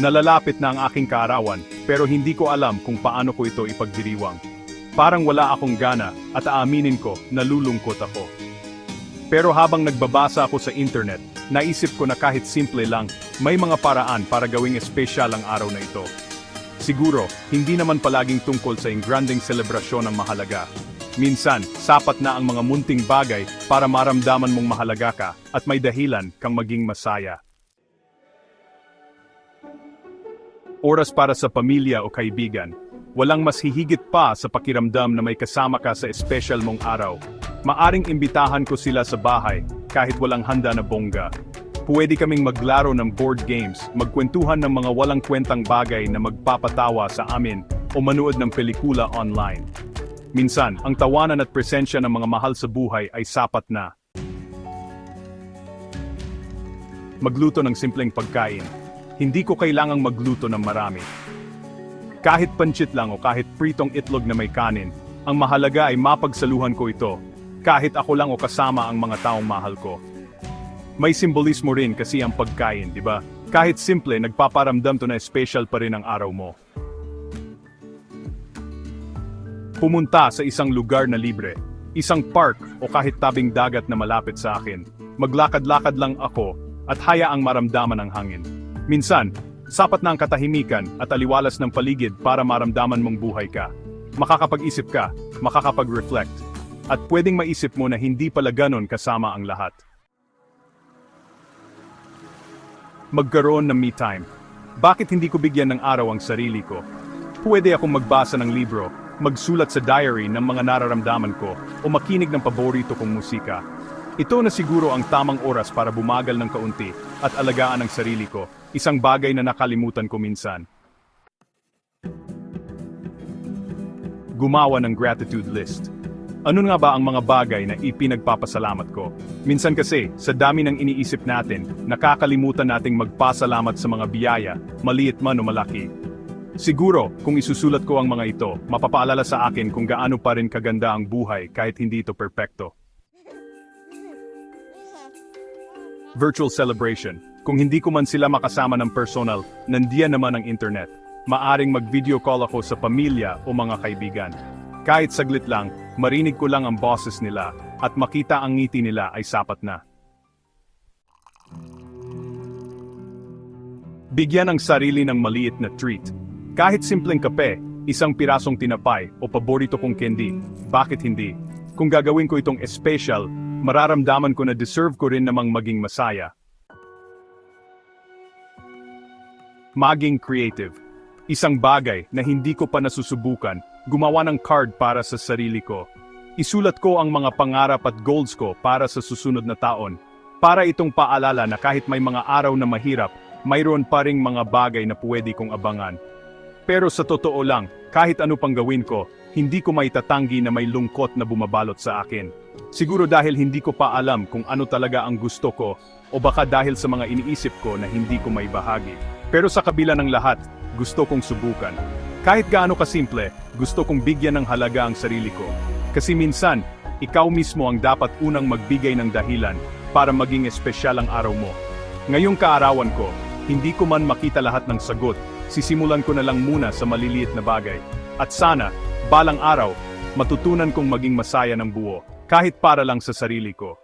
Nalalapit na ang aking kaarawan, pero hindi ko alam kung paano ko ito ipagdiriwang. Parang wala akong gana, at aaminin ko, nalulungkot ako. Pero habang nagbabasa ako sa internet, naisip ko na kahit simple lang, may mga paraan para gawing espesyal ang araw na ito. Siguro, hindi naman palaging tungkol sa ingranding selebrasyon ang mahalaga. Minsan, sapat na ang mga munting bagay para maramdaman mong mahalaga ka at may dahilan kang maging masaya. Oras para sa pamilya o kaibigan. Walang mas hihigit pa sa pakiramdam na may kasama ka sa espesyal mong araw. Maaring imbitahan ko sila sa bahay, kahit walang handa na bongga. Pwede kaming maglaro ng board games, magkwentuhan ng mga walang kwentang bagay na magpapatawa sa amin, o manood ng pelikula online. Minsan, ang tawanan at presensya ng mga mahal sa buhay ay sapat na. Magluto ng simpleng pagkain. Hindi ko kailangang magluto ng marami. Kahit pancit lang o kahit pritong itlog na may kanin, ang mahalaga ay mapagsaluhan ko ito, kahit ako lang o kasama ang mga taong mahal ko. May simbolismo rin kasi ang pagkain, di ba? Kahit simple, nagpaparamdam to na special pa rin ang araw mo. Pumunta sa isang lugar na libre, isang park o kahit tabing dagat na malapit sa akin. Maglakad-lakad lang ako at hayaang maramdaman ang hangin. Minsan, sapat na ang katahimikan at aliwalas ng paligid para maramdaman mong buhay ka. Makakapag-isip ka, makakapag-reflect, at pwedeng maisip mo na hindi pala ganon kasama ang lahat. Magkaroon ng me time. Bakit hindi ko bigyan ng araw ang sarili ko? Pwede akong magbasa ng libro, magsulat sa diary ng mga nararamdaman ko, o makinig ng paborito kong musika. Ito na siguro ang tamang oras para bumagal ng kaunti at alagaan ang sarili ko, isang bagay na nakalimutan ko minsan. Gumawa ng gratitude list. Ano nga ba ang mga bagay na ipinagpapasalamat ko? Minsan kasi, sa dami ng iniisip natin, nakakalimutan nating magpasalamat sa mga biyaya, maliit man o malaki. Siguro, kung isusulat ko ang mga ito, mapapaalala sa akin kung gaano pa rin kaganda ang buhay kahit hindi ito perpekto. Virtual celebration. Kung hindi ko man sila makasama ng personal, nandiyan naman ang internet. Maaring mag-video call ako sa pamilya o mga kaibigan. Kahit saglit lang, marinig ko lang ang boses nila, at makita ang ngiti nila ay sapat na. Bigyan ang sarili ng maliit na treat. Kahit simpleng kape, isang pirasong tinapay o paborito kong candy, bakit hindi? Kung gagawin ko itong special, mararamdaman ko na deserve ko rin namang maging masaya. Maging creative. Isang bagay na hindi ko pa nasusubukan, gumawa ng card para sa sarili ko. Isulat ko ang mga pangarap at goals ko para sa susunod na taon. Para itong paalala na kahit may mga araw na mahirap, mayroon pa ring mga bagay na pwede kong abangan. Pero sa totoo lang, kahit ano pang gawin ko, hindi ko maitatanggi na may lungkot na bumabalot sa akin. Siguro dahil hindi ko pa alam kung ano talaga ang gusto ko, o baka dahil sa mga iniisip ko na hindi ko may bahagi. Pero sa kabila ng lahat, gusto kong subukan. Kahit gaano kasimple, gusto kong bigyan ng halaga ang sarili ko. Kasi minsan, ikaw mismo ang dapat unang magbigay ng dahilan para maging espesyal ang araw mo. Ngayong kaarawan ko, hindi ko man makita lahat ng sagot, sisimulan ko na lang muna sa maliliit na bagay. At sana, balang araw, matutunan kong maging masaya ng buo, kahit para lang sa sarili ko.